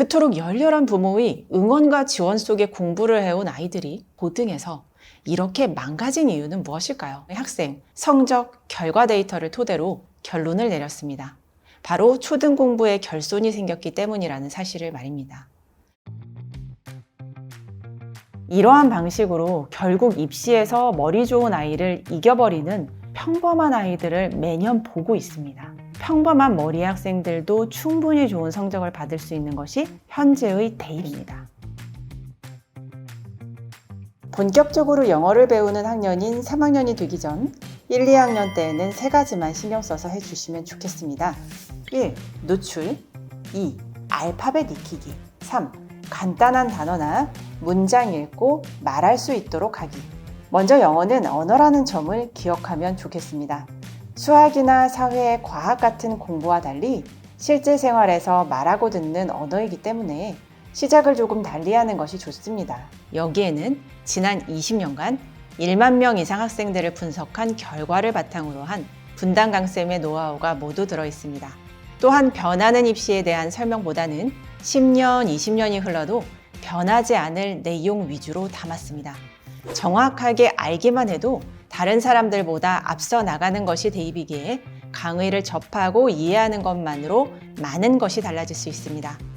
그토록 열렬한 부모의 응원과 지원 속에 공부를 해온 아이들이 고등에서 이렇게 망가진 이유는 무엇일까요? 학생, 성적, 결과 데이터를 토대로 결론을 내렸습니다. 바로 초등 공부에 결손이 생겼기 때문이라는 사실을 말입니다. 이러한 방식으로 결국 입시에서 머리 좋은 아이를 이겨버리는 평범한 아이들을 매년 보고 있습니다. 평범한 머리 학생들도 충분히 좋은 성적을 받을 수 있는 것이 현재의 대입입니다. 본격적으로 영어를 배우는 학년인 3학년이 되기 전 1, 2학년 때에는 세 가지만 신경 써서 해주시면 좋겠습니다. 1. 노출 2. 알파벳 익히기 3. 간단한 단어나 문장 읽고 말할 수 있도록 하기 먼저 영어는 언어라는 점을 기억하면 좋겠습니다. 수학이나 사회, 과학 같은 공부와 달리 실제 생활에서 말하고 듣는 언어이기 때문에 시작을 조금 달리 하는 것이 좋습니다. 여기에는 지난 20년간 1만 명 이상 학생들을 분석한 결과를 바탕으로 한 분당 강쌤의 노하우가 모두 들어 있습니다. 또한 변하는 입시에 대한 설명보다는 10년, 20년이 흘러도 변하지 않을 내용 위주로 담았습니다. 정확하게 알기만 해도 다른 사람들보다 앞서 나가는 것이 대입이기에 강의를 접하고 이해하는 것만으로 많은 것이 달라질 수 있습니다.